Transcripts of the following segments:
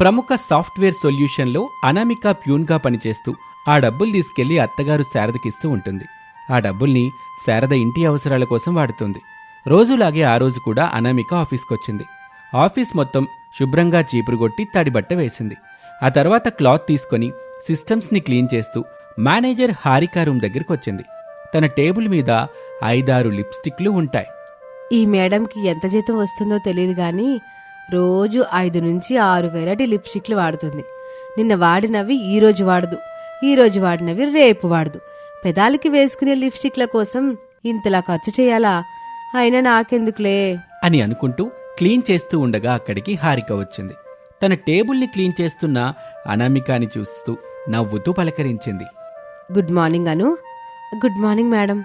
ప్రముఖ సాఫ్ట్వేర్ సొల్యూషన్లో అనామిక ప్యూన్గా పనిచేస్తూ ఆ డబ్బులు తీసుకెళ్ళి అత్తగారు శారదకిస్తూ ఉంటుంది. ఆ డబ్బుల్ని శారద ఇంటి అవసరాల కోసం వాడుతుంది. రోజులాగే ఆ రోజు కూడా అనామిక ఆఫీస్కొచ్చింది. ఆఫీస్ మొత్తం శుభ్రంగా చీపురుగొట్టి తడిబట్ట వేసింది. ఆ తర్వాత క్లాత్ తీసుకొని సిస్టమ్స్ని క్లీన్ చేస్తూ మేనేజర్ హారికా రూమ్ దగ్గరికి వచ్చింది తన టేబుల్ మీద ఐదారు లిప్స్టిక్లు ఉంటాయి. ఈ మేడంకి ఎంత జీతం వస్తుందో తెలియదు కానీ రోజు ఐదు నుంచి ఆరు వెరైటీ లిప్స్టిక్లు వాడుతుంది. నిన్న వాడినవి ఈ రోజు వాడదు. ఈ రోజు వాడినవి రేపు వాడదు. పెదాలకి వేసుకునే లిప్స్టిక్ల కోసం ఇంతలా ఖర్చు చేయాలా? అయినా నాకెందుకులే? అని అనుకుంటూ క్లీన్ చేస్తూ ఉండగా అక్కడికి హారిక వచ్చింది. తన టేబుల్ని క్లీన్ చేస్తున్న అనామికాని చూస్తూ నవ్వుతూ పలకరించింది. Good morning Anu. Good morning madam.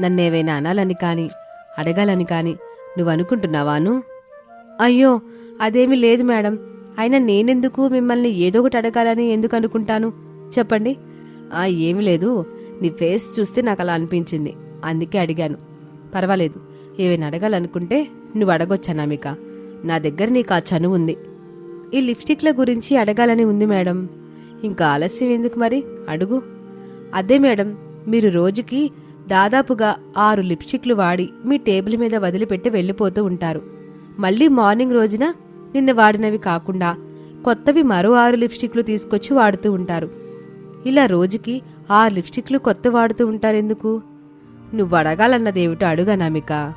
నన్నేవైనా అనాలని కానీ అడగాలని కానీ నువ్వు అనుకుంటున్నావాను అయ్యో అదేమీ లేదు మేడం. అయినా నేనెందుకు మిమ్మల్ని ఏదో ఒకటి అడగాలని ఎందుకు అనుకుంటాను? చెప్పండి. ఆ ఏమీ లేదు. నీ ఫేస్ చూస్తే నాకు అలా అనిపించింది. అందుకే అడిగాను. పర్వాలేదు. ఏవైనా అడగాలనుకుంటే నువ్వు అడగొచ్చు అనామిక నా దగ్గర నీకు ఆ చనువు ఉంది. ఈ లిప్స్టిక్ల గురించి అడగాలని ఉంది మేడం. ఇంకా ఆలస్యం ఎందుకు మరి? అడుగు. అదే మేడం. మీరు రోజుకి దాదాపుగా ఆరు లిప్స్టిక్లు వాడి మీ టేబుల్ మీద వదిలిపెట్టి వెళ్ళిపోతూ ఉంటారు. మళ్ళీ మార్నింగ్ రోజున నిన్న వాడినవి కాకుండా కొత్తవి మరో ఆరు లిప్స్టిక్లు తీసుకొచ్చి వాడుతూ ఉంటారు. ఇలా రోజుకి ఆరు లిప్స్టిక్లు కొత్త వాడుతూ ఉంటారెందుకు? నువ్వు అడగాలన్నదేమిటో అడుగనామిక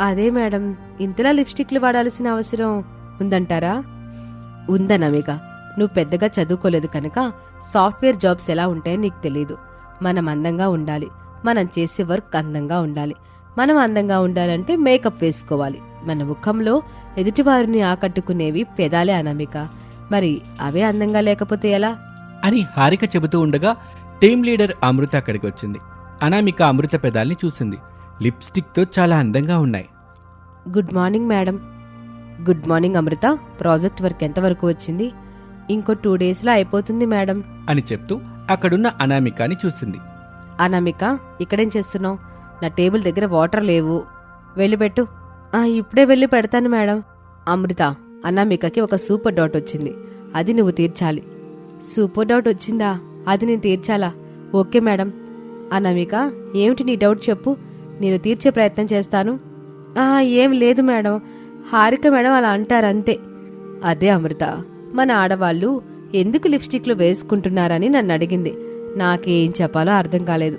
అదే మేడం ఇంతలా లిప్స్టిక్లు వాడాల్సిన అవసరం ఉందంటారా? ఉందనమిక నువ్వు పెద్దగా చదువుకోలేదు కనుక సాఫ్ట్వేర్ జాబ్స్ ఎలా ఉంటాయో నీకు తెలియదు మనం అందంగా ఉండాలి. మనం చేసే వర్క్ అందంగా ఉండాలి. మనం అందంగా ఉండాలంటే మేకప్ వేసుకోవాలి. మన ముఖంలో ఎదుటివారిని ఆకట్టుకునేవి పెదాలే అనామిక. మరి అవే అందంగా లేకపోతే ఎలా? అని హారిక చెబుతూ ఉండగా టీం లీడర్ అమృత అక్కడికి వచ్చింది. అనామిక అమృత పెదాల్ని చూసింది. లిప్స్టిక్తో చాలా అందంగా ఉన్నాయి. Good morning madam. Good morning Amrutha. Project work ఎంతవరకు వచ్చింది? ఇంకో టూ డేస్లో అయిపోతుంది మేడం. అని చెప్తూ అక్కడున్న అనామికాని చూసింది. అనామిక ఇక్కడేం చేస్తున్నావు? నా టేబుల్ దగ్గర వాటర్ లేవు. వెళ్ళి పెట్టు. ఆ ఇప్పుడే వెళ్ళి పెడతాను మేడం. అమృత అనామికకి ఒక సూపర్ డౌట్ వచ్చింది. అది నువ్వు తీర్చాలి. సూపర్ డౌట్ వచ్చిందా? అది నేను తీర్చాలా? Okay madam. అనామిక ఏమిటి నీ డౌట్ చెప్పు. నేను తీర్చే ప్రయత్నం చేస్తాను. ఆ ఏం లేదు మేడం. హారిక మేడం అలా అంటారు అంతే అదే అమృత మన ఆడవాళ్ళు ఎందుకు లిప్స్టిక్లు వేసుకుంటున్నారని నన్ను అడిగింది. నాకేం చెప్పాలో అర్థం కాలేదు.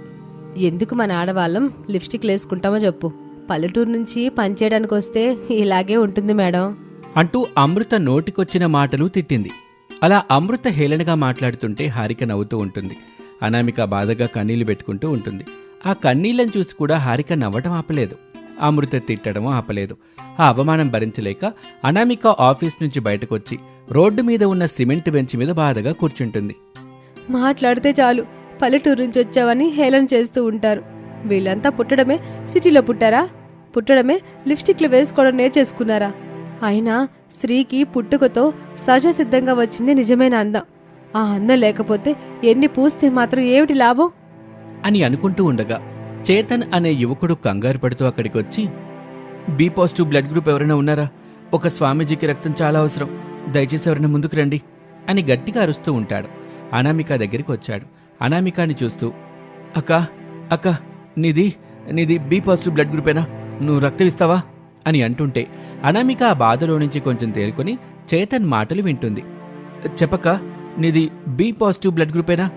ఎందుకు మన ఆడవాళ్ళం లిప్స్టిక్లు వేసుకుంటామో చెప్పు. పల్లెటూరు నుంచి పనిచేయడానికి వస్తే ఇలాగే ఉంటుంది మేడం. అంటూ అమృత నోటికొచ్చిన మాటలు తిట్టింది. అలా అమృత హేళనగా మాట్లాడుతుంటే హారిక నవ్వుతూ ఉంటుంది. అనామిక బాధగా కన్నీళ్ళు పెట్టుకుంటూ ఉంటుంది. ఆ కన్నీళ్ళను చూసి కూడా హారిక నవ్వటం ఆపలేదు. అమృత తిట్టడం ఆపలేదు. ఆ అవమానం భరించలేక అనామిక ఆఫీస్ నుంచి బయటకొచ్చి రోడ్డు మీద ఉన్న సిమెంట్ బెంచ్ మీద బాధగా కూర్చుంటుంది. మాట్లాడితే చాలు. పల్లెటూరు నుంచి వచ్చావని హేళన చేస్తూ ఉంటారు. వీళ్ళంతా పుట్టడమే సిటీలో పుట్టారా? పుట్టడమే లిప్స్టిక్లు వేసుకోవడం నేర్చేసుకున్నారా? అయినా స్త్రీకి పుట్టుకతో సహజ సిద్ధంగా వచ్చింది నిజమైన అందం. ఆ అందం లేకపోతే ఎన్ని పూస్తే మాత్రం ఏమిటి లాభం? అని అనుకుంటూ ఉండగా చేతన్ అనే యువకుడు కంగారు పడుతూ అక్కడికి వచ్చి బి పాజిటివ్ బ్లడ్ గ్రూప్ ఎవరైనా ఉన్నారా? ఒక స్వామీజీకి రక్తం చాలా అవసరం. దయచేసి ఎవరైనా ముందుకు రండి అని గట్టిగా అరుస్తూ ఉంటాడు. అనామిక దగ్గరికి వచ్చాడు. అనామికాని చూస్తూ అక్క అక్క నీది నీది బి పాజిటివ్ బ్లడ్ గ్రూపేనా నువ్వు రక్తం ఇస్తావా అని అంటుంటే అనామిక ఆ బాధలో నుంచి కొంచెం తేరుకొని చేతన్ మాటలు వింటుంది. చెప్పక్క నీది బి పాజిటివ్ బ్లడ్ గ్రూపేనా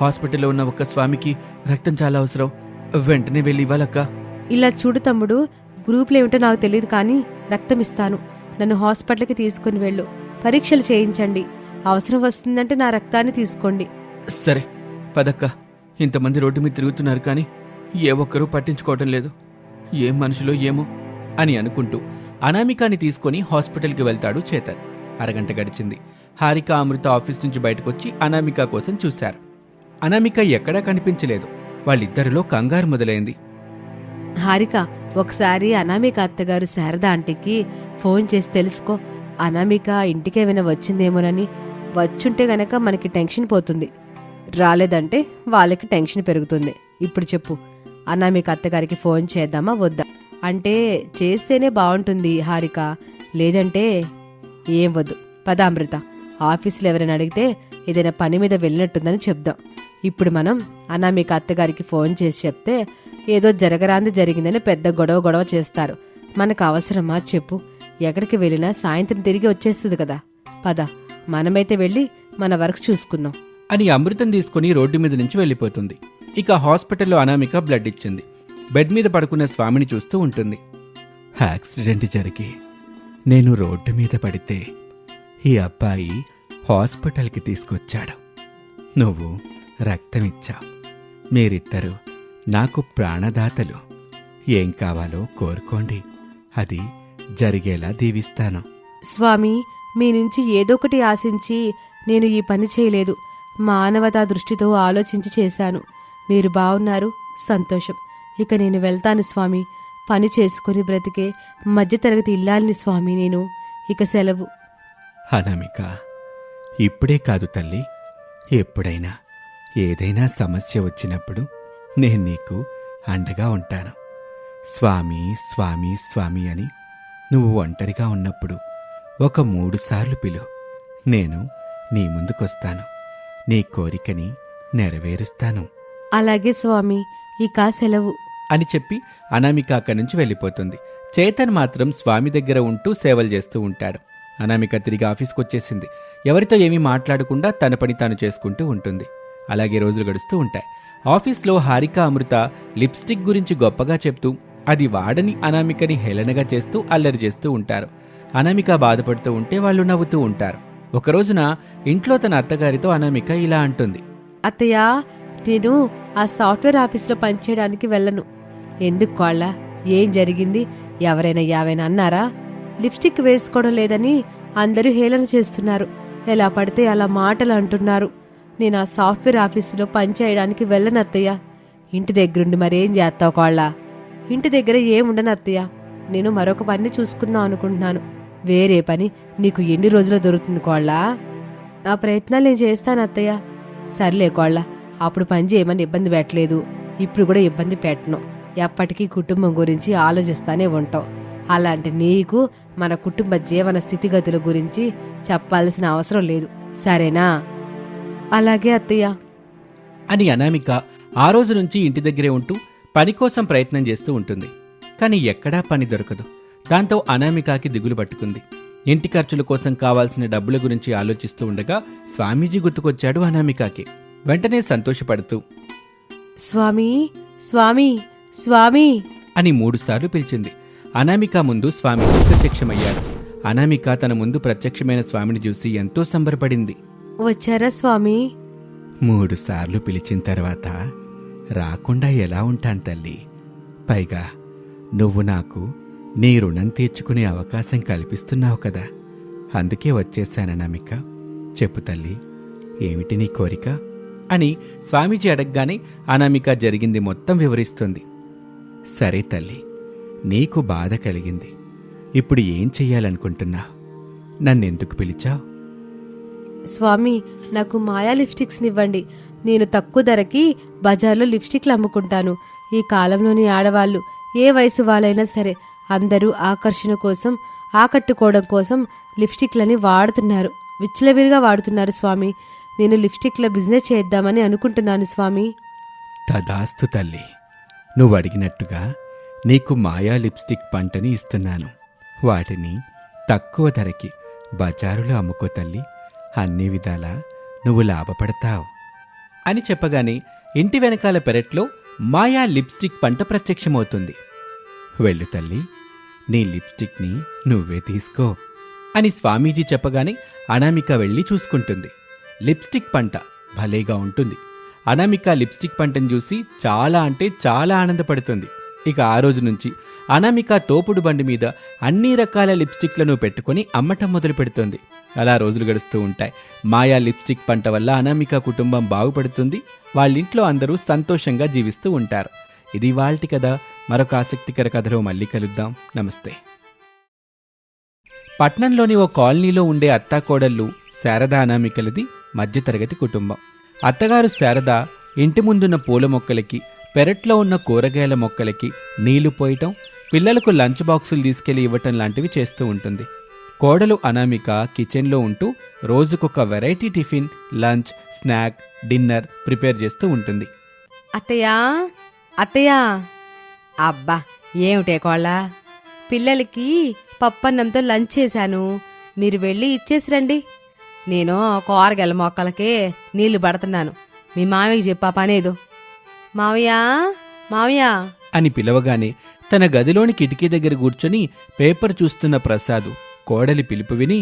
హాస్పిటల్లో ఉన్న ఒక స్వామికి రక్తం చాలా అవసరం. వెంటనే వెళ్ళి ఇవ్వాలక్క. ఇలా చూడు తమ్ముడు గ్రూపులు ఏమిటో నాకు తెలియదు కానీ రక్తం ఇస్తాను నన్ను హాస్పిటల్కి తీసుకుని వెళ్ళు. పరీక్షలు చేయించండి. అవసరం వస్తుందంటే నా రక్తాన్ని తీసుకోండి. సరే పదక్క ఇంతమంది రోడ్డు మీద తిరుగుతున్నారు కానీ ఏ ఒక్కరూ పట్టించుకోవటం లేదు. ఏం మనుషులో ఏమో అని అనుకుంటూ అనామికాని తీసుకొని హాస్పిటల్కి వెళ్తాడు చేతన్. అరగంట గడిచింది. హారిక అమృత ఆఫీస్ నుంచి బయటకొచ్చి అనామిక కోసం చూశారు. అనామిక ఎక్కడా కనిపించలేదు. వాళ్ళిద్దరిలో కంగారు మొదలైంది. హారిక ఒకసారి అనామిక అత్తగారు శారద ఆంటీకి ఫోన్ చేసి తెలుసుకో. అనామిక ఇంటికి ఏమైనా వచ్చిందేమోనని. వచ్చుంటే గనక మనకి టెన్షన్ పోతుంది. రాలేదంటే వాళ్ళకి టెన్షన్ పెరుగుతుంది. ఇప్పుడు చెప్పు. అనామిక అత్తగారికి ఫోన్ చేద్దామా వద్దా? అంటే చేస్తేనే బాగుంటుంది హారిక. లేదంటే ఏం వద్దు. పద అమృత. ఆఫీసులో ఎవరైనా అడిగితే ఏదైనా పని మీద వెళ్ళినట్టుందని చెప్దాం. ఇప్పుడు మనం అనామిక అత్తగారికి ఫోన్ చేసి చెప్తే ఏదో జరగరాంది జరిగిందని పెద్ద గొడవ గొడవ చేస్తారు. మనకు అవసరమా? చెప్పు. ఎక్కడికి వెళ్ళినా సాయంత్రం తిరిగి వచ్చేస్తుంది కదా. పద. మనమైతే వెళ్ళి మన వర్క్ చూసుకుందాం. అని అమృతం తీసుకుని రోడ్డు మీద నుంచి వెళ్ళిపోతుంది. ఇక హాస్పిటల్లో అనామిక బ్లడ్ ఇచ్చింది. బెడ్ మీద పడుకున్న స్వామిని చూస్తూ ఉంటుంది. యాక్సిడెంట్ జరిగి నేను రోడ్డు మీద పడితే ఈ అబ్బాయి హాస్పిటల్కి తీసుకొచ్చాడు. నువ్వు రక్తం ఇచ్చావు మీరిద్దరూ నాకు ప్రాణదాతలు. ఏం కావాలో కోరుకోండి. అది జరిగేలా దీవిస్తాను. స్వామి మీ నుంచి ఏదో ఒకటి ఆశించి నేను ఈ పని చేయలేదు. మానవతా దృష్టితో ఆలోచించి చేశాను. మీరు బాగున్నారు సంతోషం. ఇక నేను వెళ్తాను స్వామి. పని చేసుకుని బ్రతికే మధ్యతరగతి ఇల్లాలని స్వామి నేను. ఇక సెలవు. అనామిక ఇప్పుడే కాదు తల్లి. ఎప్పుడైనా ఏదైనా సమస్య వచ్చినప్పుడు నేను నీకు అండగా ఉంటాను. స్వామి స్వామి స్వామి అని నువ్వు ఒంటరిగా ఉన్నప్పుడు ఒక మూడుసార్లు పిలు. నేను నీ ముందుకొస్తాను. నీ కోరికని నెరవేరుస్తాను. అలాగే స్వామి ఇక సెలవు. అని చెప్పి అనామిక అక్కడి నుంచి వెళ్ళిపోతుంది. చేతన్ మాత్రం స్వామి దగ్గర ఉంటూ సేవలు చేస్తూ ఉంటాడు. అనామిక తిరిగి ఆఫీస్కి వచ్చేసింది ఎవరితో ఏమీ మాట్లాడకుండా తన పని తాను చేసుకుంటూ ఉంటుంది. అలాగే రోజులు గడుస్తూ ఉంటాయి. ఆఫీస్లో హారిక అమృత లిప్స్టిక్ గురించి గొప్పగా చెప్తూ అది వాడని అనామికని హేళనగా చేస్తూ అల్లరి చేస్తూ ఉంటారు. అనామిక బాధపడుతూ ఉంటే వాళ్ళు నవ్వుతూ ఉంటారు. ఒకరోజున ఇంట్లో తన అత్తగారితో అనామిక ఇలా అంటుంది. అత్తయ్య నేను ఆ సాఫ్ట్వేర్ ఆఫీస్లో పనిచేయడానికి వెళ్ళను. ఎందుకు కోళ్ళ? ఏం జరిగింది? ఎవరైనా యావైనా అన్నారా? లిప్స్టిక్ వేసుకోవడం లేదని అందరూ హేళన చేస్తున్నారు. ఎలా పడితే అలా మాటలు అంటున్నారు. నేను ఆ సాఫ్ట్వేర్ ఆఫీసులో పనిచేయడానికి వెళ్ళను అత్తయ్య. ఇంటి దగ్గరుండి మరేం చేస్తావు కోళ్ళ? ఇంటి దగ్గర ఏముండను అత్తయ్య. నేను మరొక పని చూసుకుందాం అనుకుంటున్నాను. వేరే పని నీకు ఎన్ని రోజులు దొరుకుతుంది కోళ్ళ? ఆ ప్రయత్నాలు నేను చేస్తాను అత్తయ్య. సర్లే కోళ్ళ అప్పుడు పని చేయమని ఇబ్బంది పెట్టలేదు. ఇప్పుడు కూడా ఇబ్బంది పెట్టను. ఎప్పటికీ కుటుంబం గురించి ఆలోచిస్తానే ఉంటాం అలాంటి నీకు మన కుటుంబ జీవన స్థితిగతుల గురించి చెప్పాల్సిన అవసరం లేదు. సరేనా? అలాగే అత్తయ్య. అని అనామిక ఆ రోజు నుంచి ఇంటి దగ్గరే ఉంటూ పని కోసం ప్రయత్నం చేస్తూ ఉంటుంది. కానీ ఎక్కడా పని దొరకదు. దాంతో అనామికకి దిగులు పట్టుకుంది. ఇంటి ఖర్చుల కోసం కావాల్సిన డబ్బుల గురించి ఆలోచిస్తూ ఉండగా స్వామీజీ గుర్తుకొచ్చాడు అనామికకి. వెంటనే సంతోషపడుతూ స్వామి స్వామి స్వామి! అని మూడుసార్లు పిలిచింది. అనామిక ముందు స్వామి ప్రత్యక్షమయ్యాడు. అనామిక తన ముందు ప్రత్యక్షమైన స్వామిని చూసి ఎంతో సంబరపడింది. వచ్చారా స్వామి? మూడు సార్లు పిలిచిన తర్వాత రాకుండా ఎలా ఉంటాను తల్లి? పైగా నువ్వు నాకు నీ రుణం తీర్చుకునే అవకాశం కల్పిస్తున్నావు కదా. అందుకే వచ్చేశాను నమిక. చెప్పు తల్లి ఏమిటి నీ కోరిక? అని స్వామీజీ అడగగానే అనామిక జరిగింది మొత్తం వివరిస్తుంది. సరే తల్లి నీకు బాధ కలిగింది. ఇప్పుడు ఏం చెయ్యాలనుకుంటున్నావు? నన్నెందుకు పిలిచావు? స్వామి నాకు మాయా లిప్స్టిక్స్నివ్వండి నేను తక్కువ ధరకి బజార్లో లిప్స్టిక్లు అమ్ముకుంటాను. ఈ కాలంలోని ఆడవాళ్ళు ఏ వయసు వాళ్ళైనా సరే అందరూ ఆకర్షణ కోసం ఆకట్టుకోవడం కోసం లిప్స్టిక్లని వాడుతున్నారు. విచ్చలవిరిగా వాడుతున్నారు స్వామి. నేను లిప్స్టిక్ల బిజినెస్ చేద్దామని అనుకుంటున్నాను స్వామి. తదాస్తు తల్లి. నువ్వు అడిగినట్టుగా నీకు మాయా లిప్స్టిక్ పంటని ఇస్తున్నాను. వాటిని తక్కువ ధరకి బజారులో అమ్ముకో తల్లి. అన్ని విధాలా నువ్వు లాభపడతావు. అని చెప్పగానే ఇంటి వెనకాల పెరట్లో మాయా లిప్స్టిక్ పంట ప్రత్యక్షమవుతుంది. వెళ్ళు తల్లి. నీ లిప్స్టిక్ని నువ్వే తీసుకో అని స్వామీజీ చెప్పగానే అనామిక వెళ్ళి చూసుకుంటుంది. లిప్స్టిక్ పంట భలేగా ఉంటుంది. అనామిక లిప్స్టిక్ పంటను చూసి చాలా అంటే చాలా ఆనందపడుతుంది. ఇక ఆ రోజు నుంచి అనామిక తోపుడు బండి మీద అన్ని రకాల లిప్స్టిక్లను పెట్టుకొని అమ్మటం మొదలు పెడుతుంది. అలా రోజులు గడుస్తూ ఉంటాయి. మాయా లిప్స్టిక్ పంట వల్ల అనామిక కుటుంబం బాగుపడుతుంది. వాళ్ళింట్లో అందరూ సంతోషంగా జీవిస్తూ ఉంటారు. ఇది వాళ్ళటి కదా మరొక ఆసక్తికర కథలో మళ్ళీ కలుద్దాం. నమస్తే. పట్నంలోని ఓ కాలనీలో ఉండే అత్తాకోడళ్ళు శారద అనామికలది మధ్యతరగతి కుటుంబం. అత్తగారు శారద ఇంటి ముందున్న పూల మొక్కలకి పెరట్లో ఉన్న కూరగాయల మొక్కలకి నీళ్ళు పోయటం పిల్లలకు లంచ్ బాక్సులు తీసుకెళ్ళి ఇవ్వటం లాంటివి చేస్తూ ఉంటుంది. కోడలు అనామిక కిచెన్లో ఉంటూ రోజుకొక variety tiffin lunch snack dinner prepare చేస్తూ ఉంటుంది. అత్తయ్యా అత్తయ్యా! అబ్బా! ఏమిటే కోళ్ళ? పిల్లలకి పప్పన్నంతో లంచ్ చేశాను. మీరు వెళ్ళి ఇచ్చేసిరండి నేను కూరగాయల మొక్కలకి నీళ్ళు పడుతున్నాను. మీ మామయ్యకి చెప్పా పనేదు. మావయ్య మావయ్య అని పిలవగానే తన గదిలోని కిటికీ దగ్గర కూర్చొని పేపర్ చూస్తున్న ప్రసాద్ కోడలి పిలుపు విని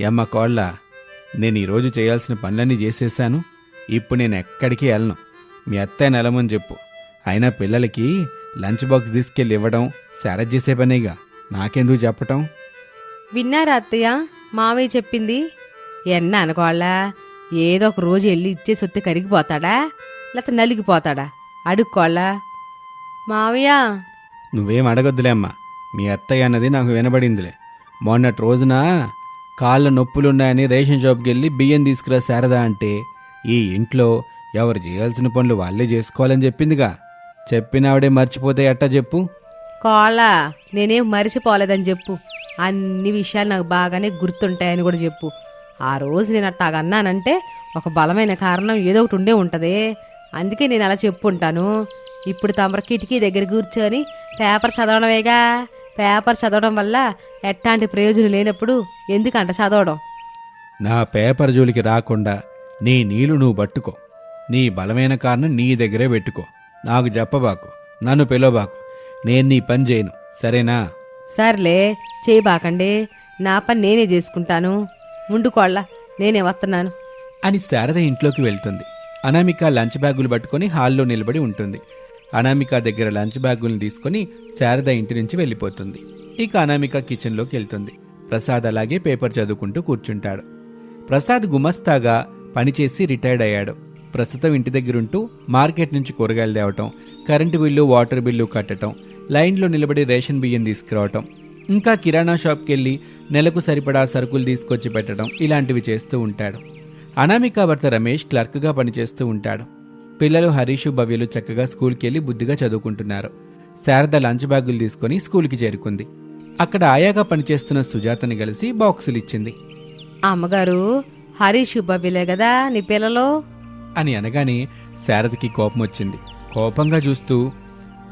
యమ్మ కోళ్ళ నేను ఈరోజు చేయాల్సిన పనులన్నీ చేసేశాను ఇప్పుడు నేను ఎక్కడికి వెళ్ళను. మీ అత్తయ్య నెలమని చెప్పు. అయినా పిల్లలకి లంచ్ బాక్స్ తీసుకెళ్ళి ఇవ్వడం సరజ్ చేసే పనేగా. నాకెందుకు చెప్పటం? విన్నారా అత్తయ్య? మావయ్య చెప్పింది. ఎన్న అనుకోళ్ళ ఏదో ఒక రోజు వెళ్ళి ఇచ్చేసి వస్తే కరిగిపోతాడా? లేకపోతే నలిగిపోతాడా? అడుక్కోళ్ళ మావయ్య! నువ్వేం అడగొద్దులే అమ్మా. మీ అత్తయ్య అన్నది నాకు వినబడిందిలే. మొన్నటి రోజున కాళ్ళ నొప్పులున్నాయని రేషన్ షాప్కి వెళ్ళి బియ్యం తీసుకురా శారదా అంటే ఈ ఇంట్లో ఎవరు చేయాల్సిన పనులు వాళ్ళే చేసుకోవాలని చెప్పిందిగా. చెప్పినావిడే మర్చిపోతే ఎట్టా చెప్పు? కోళ్ళ నేనేం మరిచిపోలేదని చెప్పు. అన్ని విషయాలు నాకు బాగానే గుర్తుంటాయని కూడా చెప్పు. ఆ రోజు నేను అన్నానంటే ఒక బలమైన కారణం ఏదో ఒకటి ఉండే ఉంటదే. అందుకే నేను అలా చెప్పుంటాను. ఇప్పుడు తమర కిటికీ దగ్గర కూర్చొని పేపర్ చదవడమేగా? పేపర్ చదవడం వల్ల ఎట్లాంటి ప్రయోజనం లేనప్పుడు ఎందుకంట చదవడం? నా పేపర్ జోలికి రాకుండా నీ నీళ్ళు నువ్వు పట్టుకో. నీ బలమైన కారణం నీ దగ్గరే పెట్టుకో. నాకు చెప్పబాకు నన్ను పిలవబాకు. నేను నీ పని చేయను. సరేనా? సర్లే చేయబాకండి. నా పని నేనే చేసుకుంటాను. ముందుకోళ్ళ నేనే వస్తున్నాను. అని శారద ఇంట్లోకి వెళ్తుంది. అనామిక లంచ్ బ్యాగులు పట్టుకొని హాల్లో నిలబడి ఉంటుంది. అనామిక దగ్గర లంచ్ బ్యాగులను తీసుకొని శారద ఇంటి నుంచి వెళ్ళిపోతుంది. ఇక అనామిక కిచెన్లోకి వెళ్తుంది. ప్రసాద్ అలాగే పేపర్ చదువుకుంటూ కూర్చుంటాడు. ప్రసాద్ గుమస్తాగా పనిచేసి రిటైర్డ్ అయ్యాడు. ప్రస్తుతం ఇంటి దగ్గరుంటూ మార్కెట్ నుంచి కూరగాయలు తేవటం కరెంటు బిల్లు వాటర్ బిల్లు కట్టడం లైన్లో నిలబడి రేషన్ బియ్యం తీసుకురావటం ఇంకా కిరాణా షాప్కి వెళ్ళి నెలకు సరిపడా సరుకులు తీసుకొచ్చి పెట్టడం ఇలాంటివి చేస్తూ ఉంటాడు. అనామిక భర్త రమేష్ క్లర్క్గా పనిచేస్తూ ఉంటాడు. పిల్లలు హరీషు భవ్యలు చక్కగా స్కూల్కి వెళ్ళి బుద్ధిగా చదువుకుంటున్నారు. శారద లంచ్ బ్యాగులు తీసుకొని స్కూల్కి చేరుకుంది. అక్కడ ఆయాగా పనిచేస్తున్న సుజాతని కలిసి బాక్సులు ఇచ్చింది అమ్మగారు హరీష్ భవ్యలే కదా నీ పిల్లలు? అని అనగానే శారదకి కోపం వచ్చింది. కోపంగా చూస్తూ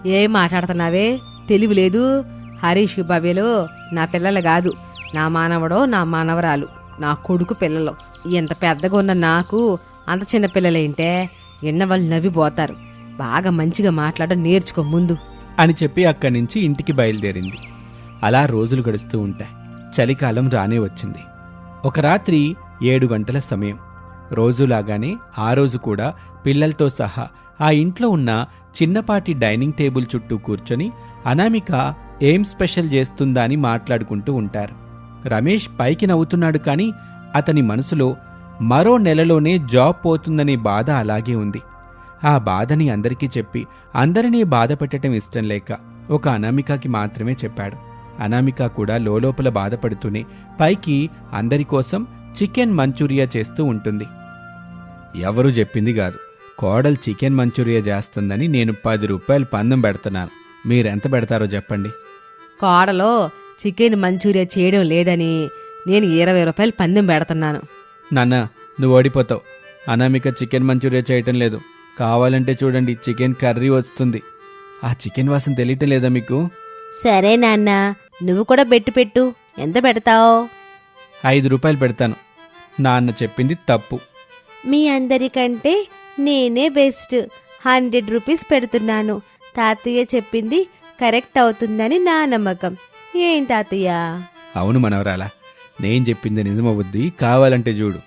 ఏం మాట్లాడుతున్నావే? తెలివి లేదు. హరీష్ బాబీలు నా పిల్లలు కాదు. నా మానవుడో నా మానవరాలు. నా కొడుకు పిల్లలు. ఎంత పెద్దగా ఉన్న నాకు అంత చిన్న పిల్లలేంటే ఎన్న వాళ్ళు నవ్విపోతారు. బాగా మంచిగా మాట్లాడడం నేర్చుకో ముందు. అని చెప్పి అక్కడి నుంచి ఇంటికి బయలుదేరింది. అలా రోజులు గడుస్తూ ఉంటాయి. చలికాలం రానే వచ్చింది. ఒక రాత్రి ఏడు గంటల సమయం. రోజులాగానే ఆ రోజు కూడా పిల్లలతో సహా ఆ ఇంట్లో ఉన్న చిన్నపాటి డైనింగ్ టేబుల్ చుట్టూ కూర్చొని అనామిక ఏం స్పెషల్ చేస్తుందా అని మాట్లాడుకుంటూ ఉంటారు. రమేష్ పైకి నవ్వుతున్నాడు కానీ అతని మనసులో మరో నెలలోనే జాబ్ పోతుందనే బాధ అలాగే ఉంది. ఆ బాధని అందరికీ చెప్పి అందరినీ బాధ పెట్టడం ఇష్టం లేక ఒక అనామికకి మాత్రమే చెప్పాడు. అనామిక కూడా లోలోపల బాధపడుతూనే పైకి అందరి కోసం చికెన్ మంచూరియా చేస్తూ ఉంటుంది. ఎవరు చెప్పింది కాదు. కోడలు చికెన్ మంచూరియా చేస్తుందని నేను పది రూపాయలు పందెం పెడుతున్నాను. మీరెంత పెడతారో చెప్పండి. కోడలో చికెన్ మంచూరియా చేయడం లేదని నేను ఇరవై రూపాయలు పందెం పెడుతున్నాను. నాన్న నువ్వు ఓడిపోతావు. అనామిక చికెన్ మంచూరియా చేయటం లేదు. కావాలంటే చూడండి చికెన్ కర్రీ వస్తుంది. ఆ చికెన్ వాసన తెలియటం లేదా మీకు? సరే నాన్న నువ్వు కూడా బెట్టు పెట్టు. ఎంత పెడతావు? ఐదు రూపాయలు పెడతాను. నాన్న చెప్పింది తప్పు. మీ అందరికంటే నేనే బెస్ట్. హండ్రెడ్ రూపీస్ పెడుతున్నాను. తాతయ్య చెప్పింది కరెక్ట్ అవుతుందని నా నమ్మకం. ఏం తాతయ్య? అవును మనవరాలా నేను చెప్పింది నిజమవుద్ది కావాలంటే చూడు.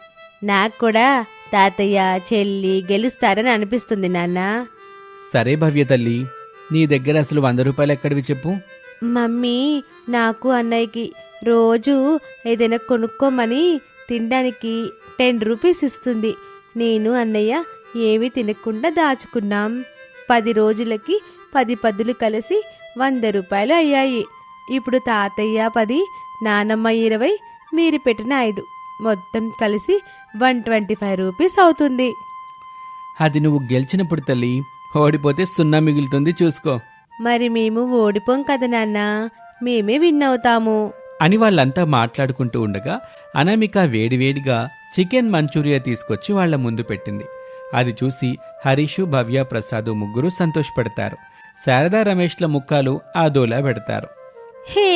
నాకు కూడా తాతయ్య చెల్లి గెలుస్తారని అనిపిస్తుంది నాన్న. సరే భవ్య తల్లి నీ దగ్గర అసలు వంద రూపాయలు ఎక్కడివి చెప్పు. మమ్మీ నాకు అన్నయ్యకి రోజు ఏదైనా కొనుక్కోమని తినడానికి టెన్ రూపీస్ ఇస్తుంది. నేను అన్నయ్య ఏమీ తినకుండా దాచుకున్నాం. పది రోజులకి పది పదులు కలిసి వంద రూపాయలు అయ్యాయి. ఇప్పుడు తాతయ్య పది నానమ్మ ఇరవై మీరు పెట్టిన ఐదు. మొత్తం కలిసి వన్ ట్వంటీ ఫైవ్ రూపీస్ అవుతుంది. అది నువ్వు గెలిచినప్పుడు తల్లి. ఓడిపోతే సున్నా మిగులుతుంది చూసుకో. మరి మేము ఓడిపోం కదా నాన్న. మేమే విన్ అవుతాము. అని వాళ్ళంతా మాట్లాడుకుంటూ ఉండగా అనామిక వేడివేడిగా చికెన్ మంచూరియా తీసుకొచ్చి వాళ్ళ ముందు పెట్టింది. అది చూసి హరీషు భవ్య ప్రసాద్ ముగ్గురు సంతోషపడతారు. శారదా రమేష్ల ముఖాలు ఆదోలా పెడతారు. హే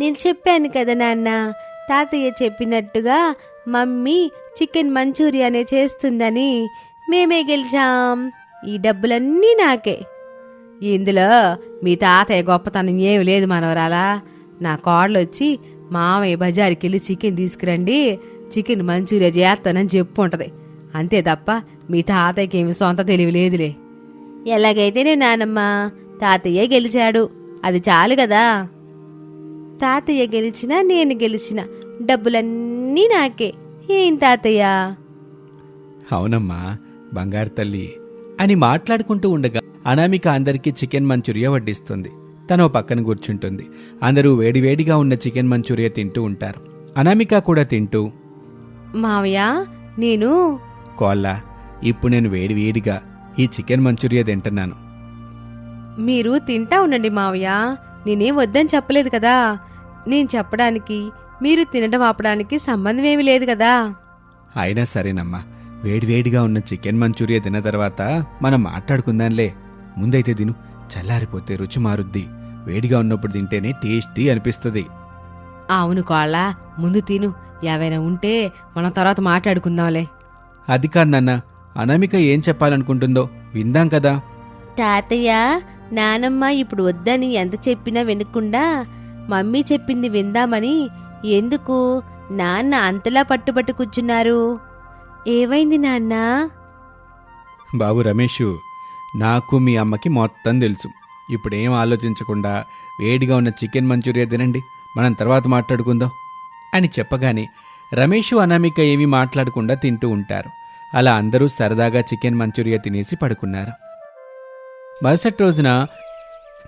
నేను చెప్పాను కదా నాన్న తాతయ్య చెప్పినట్టుగా మమ్మీ చికెన్ మంచూరియానే చేస్తుందని మేమే గెలిచాం. ఈ డబ్బులన్నీ నాకే. ఇందులో మీ తాతయ్య గొప్పతనం ఏమి లేదు మనవరాలా. నా కోడలు వచ్చి మామయ్య బజారుకి వెళ్ళి చికెన్ తీసుకురండి చికెన్ మంచూరియా చేస్తానని చెప్పు ఉంటది అంతే తప్ప మీ తాతయ్యకి ఏమి సొంత తెలివి లేదులే. ఎలాగైతేనే నానమ్మ తాతయ్య గెలిచాడు. అది చాలు కదా. తాతయ్య గెలిచినా నేను గెలిచిన డబ్బులన్నీ నాకే. ఏం తాతయ్య? అవునమ్మా బంగారు తల్లి అని మాట్లాడుకుంటూ ఉండగా అనామిక అందరికీ చికెన్ మంచూరియా వడ్డిస్తుంది. తను ఓ పక్కన కూర్చుంటుంది. అందరూ వేడివేడిగా ఉన్న చికెన్ మంచూరియా తింటూ ఉంటారు. అనామిక కూడా తింటూ మావయ్య నేను కోళ్ళ ఇప్పుడు నేను వేడివేడిగా ఈ చికెన్ మంచూరియా తింటున్నాను. మీరు తింటా ఉండండి మావయ్య. నేనేం వద్దని చెప్పలేదు కదా. నేను చెప్పడానికి మీరు తినడం ఆపడానికి సంబంధం ఏమీ లేదు కదా. అయినా సరేనమ్మా. వేడివేడిగా ఉన్న చికెన్ మంచూరియా తిన్న తర్వాత మనం మాట్లాడుకుందాంలే. ముందైతే తిను. చల్లారిపోతే రుచి మారుద్ది. వేడిగా ఉన్నప్పుడు తింటేనే టేస్టీ అనిపిస్తుంది. అవును కోళ్ళ ముందు తిను. ఏవైనా ఉంటే మనం తర్వాత మాట్లాడుకుందాంలే. అది కాదు నాన్న. అనామిక ఏం చెప్పాలనుకుంటుందో విందాం కదా. తాతయ్య నానమ్మ ఇప్పుడు వద్దని ఎంత చెప్పినా వినకుండా మమ్మీ చెప్పింది విందామని ఎందుకు నాన్న అంతలా పట్టుబట్టు కూర్చున్నారు? ఏమైంది నాన్న? బాబు రమేషు నాకు మీ అమ్మకి మొత్తం తెలుసు. ఇప్పుడేం ఆలోచించకుండా వేడిగా ఉన్న చికెన్ మంచూరియా తినండి. మనం తర్వాత మాట్లాడుకుందాం. అని చెప్పగానే రమేష్ అనామిక ఏమీ మాట్లాడకుండా తింటూ ఉంటారు. అలా అందరూ సరదాగా చికెన్ మంచూరియా తినేసి పడుకున్నారు. మరుసటి రోజున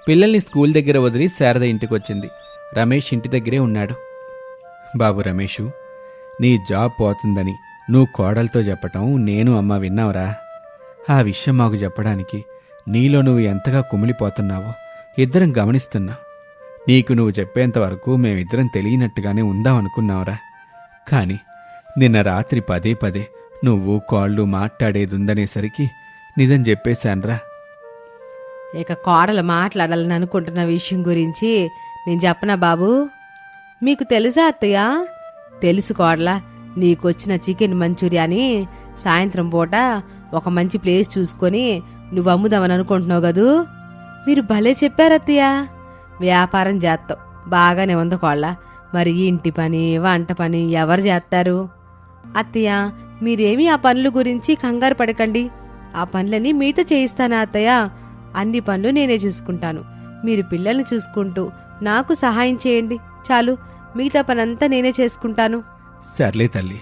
పిల్లల్ని స్కూల్ దగ్గర వదిలి శారద ఇంటికొచ్చింది. రమేష్ ఇంటి దగ్గరే ఉన్నాడు. బాబు రమేషు నీ జాబ్ పోతుందని నువ్వు కోడలతో చెప్పటం నేను అమ్మ విన్నావురా. ఆ విషయం మాకు చెప్పడానికి నీలో నువ్వు ఎంతగా కుమిలిపోతున్నావో ఇద్దరం గమనిస్తున్నా. నీకు నువ్వు చెప్పేంత వరకు మేమిద్దరం తెలియనట్టుగానే ఉందామనుకున్నావురా. కాని నిన్న రాత్రి పదే పదే నువ్వు కాళ్ళు మాట్లాడేదుందనేసరికి నిజం చెప్పేశాన్రా. ఇక కోడలు మాట్లాడాలని అనుకుంటున్న విషయం గురించి నేను చెప్పనా బాబు? మీకు తెలుసా అత్తయ్య? తెలుసు కోడల. నీకొచ్చిన చికెన్ మంచూరియాని సాయంత్రం పూట ఒక మంచి ప్లేస్ చూసుకొని నువ్వు అమ్ముదామని అనుకుంటున్నావు కదూ? మీరు భలే చెప్పారత్తయ్య. వ్యాపారం చేస్తావు బాగానే ఉంది కోళ్ళ. మరి ఇంటి పని వంట పని ఎవరు చేస్తారు అత్తయ్య మీరేమి ఆ పనుల గురించి కంగారు పడకండి. ఆ పనులని మీతో చేయిస్తానా అత్తయ్య? అన్ని పనులు నేనే చూసుకుంటాను. మీరు పిల్లల్ని చూసుకుంటూ నాకు సహాయం చేయండి. చాలు మిగతా పనంతా నేనే చేసుకుంటాను. సర్లే తల్లి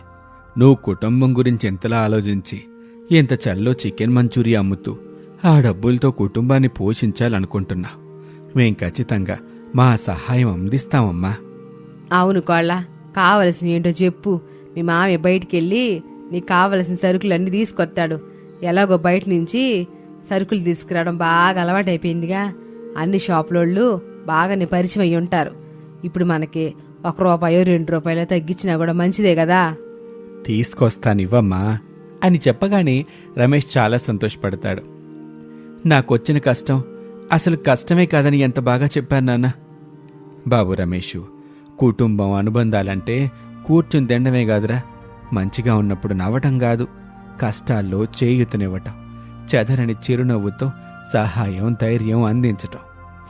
నువ్వు కుటుంబం గురించి ఎంతలా ఆలోచించి ఇంత చల్లో చికెన్ మంచూరియా అమ్ముతూ ఆ డబ్బులతో కుటుంబాన్ని పోషించాలనుకుంటున్నా. మేం ఖచ్చితంగా మా సహాయం అందిస్తామమ్మా. అవును కోళ్ళ కావలసిన ఏంటో చెప్పు. మీ మామయ్య బయటికెళ్ళి నీకు కావలసిన సరుకులన్నీ తీసుకొస్తాడు. ఎలాగో బయట నుంచి సరుకులు తీసుకురావడం బాగా అలవాటైపోయిందిగా. అన్ని షాపులోళ్ళు బాగానే పరిచయం అయి ఉంటారు ఇప్పుడు మనకి ఒక రూపాయో రెండు రూపాయలు తగ్గించినా కూడా మంచిదే కదా? తీసుకొస్తానివ్వమ్మా అని చెప్పగానే రమేష్ చాలా సంతోషపడతాడు. నాకొచ్చిన కష్టం అసలు కష్టమే కాదని ఎంత బాగా చెప్పాను నాన్న? బాబు రమేషు కుటుంబం అనుబంధాలంటే కూర్చుని తినడమే కాదురా. మంచిగా ఉన్నప్పుడు నవ్వటం కాదు. కష్టాల్లో చేయుతనివ్వటం చెదరని చిరునవ్వుతో సహాయం ధైర్యం అందించటం.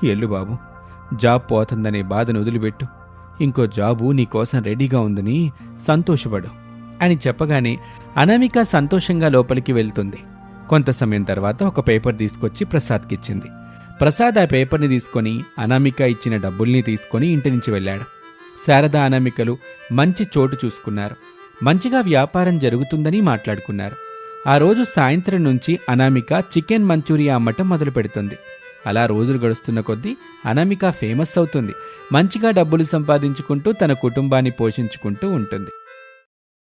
ఎల్లు బాబు జాబ్ పోతుందనే బాధను వదిలిపెట్టు. ఇంకో జాబు నీకోసం రెడీగా ఉందని సంతోషపడు అని చెప్పగానే అనామిక సంతోషంగా లోపలికి వెళ్తుంది. కొంత సమయం తర్వాత ఒక పేపర్ తీసుకొచ్చి ప్రసాద్కిచ్చింది. ప్రసాద్ ఆ పేపర్ని తీసుకొని అనామిక ఇచ్చిన డబ్బుల్ని తీసుకొని ఇంటి నుంచి వెళ్ళాడు. శారద అనామికలు మంచి చోటు చూసుకున్నారు. మంచిగా వ్యాపారం జరుగుతుందని మాట్లాడుకున్నారు. ఆ రోజు సాయంత్రం నుంచి అనామిక చికెన్ మంచూరియా అమ్మటం మొదలు పెడుతుంది అలా రోజులు గడుస్తున్న కొద్దీ అనామిక ఫేమస్ అవుతుంది. మంచిగా డబ్బులు సంపాదించుకుంటూ తన కుటుంబాన్ని పోషించుకుంటూ ఉంటుంది.